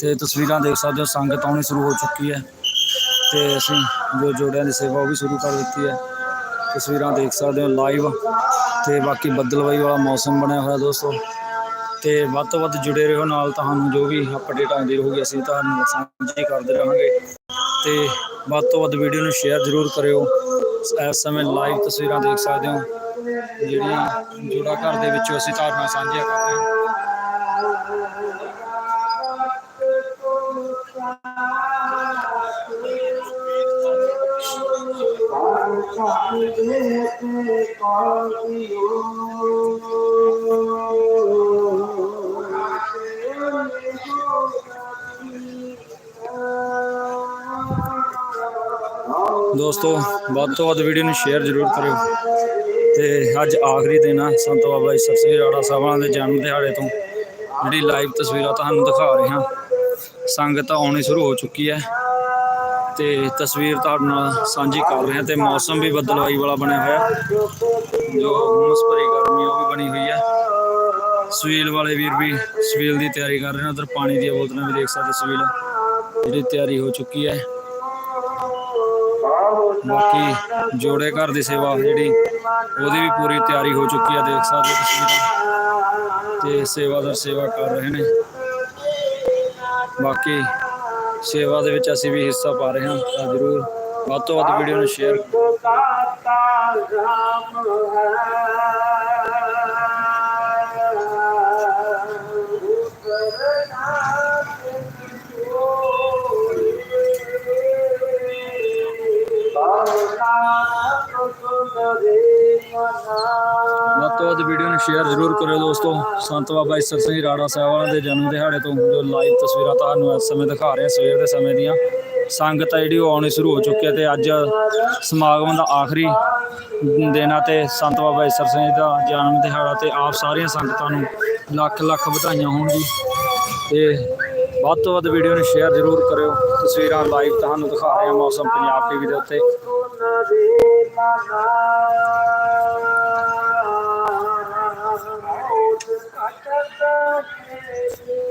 ਤੇ ਤਸਵੀਰਾਂ ਦੇਖ ਸਕਦੇ ਹੋ, ਸੰਗਤ ਆਉਣੀ ਸ਼ੁਰੂ ਹੋ ਚੁੱਕੀ ਹੈ ਤੇ ਅਸੀਂ ਜੋ ਜੋੜਿਆਂ ਦੀ ਸੇਵਾ ਉਹ ਵੀ ਸ਼ੁਰੂ ਕਰ ਦਿੱਤੀ ਹੈ। ਤਸਵੀਰਾਂ ਦੇਖ ਸਕਦੇ ਹੋ ਲਾਈਵ ਤੇ ਬਾਕੀ ਬੱਦਲਵਾਈ ਵਾਲਾ ਮੌਸਮ ਬਣਿਆ ਹੋਇਆ ਦੋਸਤੋ। ਤੇ ਵੱਧ ਤੋਂ ਵੱਧ ਜੁੜੇ ਰਹੋ ਨਾਲ ਤੁਹਾਨੂੰ ਜੋ ਵੀ ਅਪਡੇਟ ਆਉਂਦੀ ਰਹੂਗੀ, ਅਸੀਂ ਤੁਹਾਨੂੰ ਸਾਂਝੀ ਕਰਦੇ ਰਹਾਂਗੇ। ਤੇ ਵੱਧ ਤੋਂ ਵੱਧ ਵੀਡੀਓ ਨੂੰ ਸ਼ੇਅਰ ਜ਼ਰੂਰ ਕਰਿਓ। ਇਸ ਸਮੇਂ ਲਾਈਵ ਤਸਵੀਰਾਂ ਦੇਖ ਸਕਦੇ ਹੋ। ਜਿਹੜੀਆਂ ਜੋੜਾ ਘਰ ਦੇ ਵਿੱਚੋਂ ਅਸੀਂ ਤੁਹਾਡੇ ਨਾਲ ਸਾਂਝੀਆਂ ਕਰ ਰਹੇ ਹਾਂ। ਦੋਸਤੋ, ਵੱਧ ਤੋਂ ਵੱਧ ਵੀਡੀਓ ਨੂੰ ਸ਼ੇਅਰ ਜ਼ਰੂਰ ਕਰਿਓ। ਤੇ ਅੱਜ ਆਖਰੀ ਦਿਨ ਆ, ਸੰਤ ਬਾਬਾ ਜੀ ਸਰਸਰੀ ਰਾੜਾ ਸਾਹਿਬਾਂ ਦੇ ਜਨਮ ਦਿਹਾੜੇ ਤੋਂ ਜਿਹੜੀ ਲਾਈਵ ਤਸਵੀਰਾਂ ਤੁਹਾਨੂੰ ਦਿਖਾ ਰਹੇ ਹਾਂ। ਸੰਗਤ ਆਉਣੀ ਸ਼ੁਰੂ ਹੋ ਚੁੱਕੀ ਹੈ। ਤੇ ਤਸਵੀਰ ਤੁਹਾਡੇ ਨਾਲ ਸਾਂਝੀ ਕਰ ਰਹੇ ਹਾਂ ਤੇ ਮੌਸਮ ਵੀ ਬਦਲਵਾਈ ਵਾਲਾ ਬਣਿਆ ਹੋਇਆ। ਜੋ ਹੁਮਸ ਭਰੀ ਗਰਮੀ ਉਹ ਵੀ ਬਣੀ ਹੋਈ ਹੈ। ਸਵੀਲ ਵਾਲੇ ਵੀਰ ਵੀ ਸਵੀਲ ਦੀ ਤਿਆਰੀ ਕਰ ਰਹੇ ਨੇ, ਉਧਰ ਪਾਣੀ ਦੀਆਂ ਬੋਤਲਾਂ ਵੀ ਦੇਖ ਸਕਦੇ ਸਵੀਲ, ਜਿਹੜੀ ਤਿਆਰੀ ਹੋ ਚੁੱਕੀ ਹੈ। ਬਾਕੀ ਜੋੜੇ ਘਰ ਦੀ ਸੇਵਾ ਜਿਹੜੀ, ਉਹਦੀ ਵੀ ਪੂਰੀ ਤਿਆਰੀ ਹੋ ਚੁੱਕੀ ਹੈ, ਦੇਖ ਸਕਦੇ ਹੋ ਤਸਵੀਰਾਂ ਤੇ ਸੇਵਾਦਾਰ ਸੇਵਾ ਕਰ ਰਹੇ ਨੇ। ਬਾਕੀ ਸੇਵਾ ਦੇ ਵਿੱਚ ਅਸੀਂ ਵੀ ਹਿੱਸਾ ਪਾ ਰਹੇ ਹਾਂ, ਤਾਂ ਜ਼ਰੂਰ ਵੱਧ ਤੋਂ ਵੱਧ ਵੀਡੀਓ ਨੂੰ ਸ਼ੇਅਰ ਵੱਧ ਤੋਂ ਵੱਧ ਵੀਡੀਓ ਨੂੰ ਸ਼ੇਅਰ ਜ਼ਰੂਰ ਕਰਿਓ ਦੋਸਤੋ। ਸੰਤ ਬਾਬਾ ਈਸਰ ਸਿੰਘ ਰਾੜਾ ਸਾਹਿਬ ਵਾਲਿਆਂ ਦੇ ਜਨਮ ਦਿਹਾੜੇ ਤੋਂ ਜੋ ਲਾਈਵ ਤਸਵੀਰਾਂ ਤੁਹਾਨੂੰ ਇਸ ਸਮੇਂ ਦਿਖਾ ਰਹੇ ਸਵੇਰ ਦੇ ਸਮੇਂ ਦੀਆਂ। ਸੰਗਤ ਆ ਜਿਹੜੀ ਉਹ ਆਉਣੀ ਸ਼ੁਰੂ ਹੋ ਚੁੱਕੀ ਹੈ ਤੇ ਅੱਜ ਸਮਾਗਮ ਦਾ ਆਖਰੀ ਦਿਨ ਆ ਤੇ ਸੰਤ ਬਾਬਾ ਈਸਰ ਸਿੰਘ ਦਾ ਜਨਮ ਦਿਹਾੜਾ ਤੇ ਆਪ ਸਾਰੀਆਂ ਸੰਗਤਾਂ ਨੂੰ ਲੱਖ ਲੱਖ ਵਧਾਈਆਂ ਹੋਣ ਜੀ ਤੇ ਵੱਧ ਤੋਂ ਵੱਧ ਵੀਡੀਓ ਨੂੰ ਸ਼ੇਅਰ ਜ਼ਰੂਰ ਕਰਿਓ। ਤਸਵੀਰਾਂ ਲਾਈਵ ਤੁਹਾਨੂੰ ਦਿਖਾ ਰਹੇ ਹਾਂ ਮੌਸਮ ਪੰਜਾਬ ਟੀਵੀ ਦੇ ਉੱਤੇ। Thank you.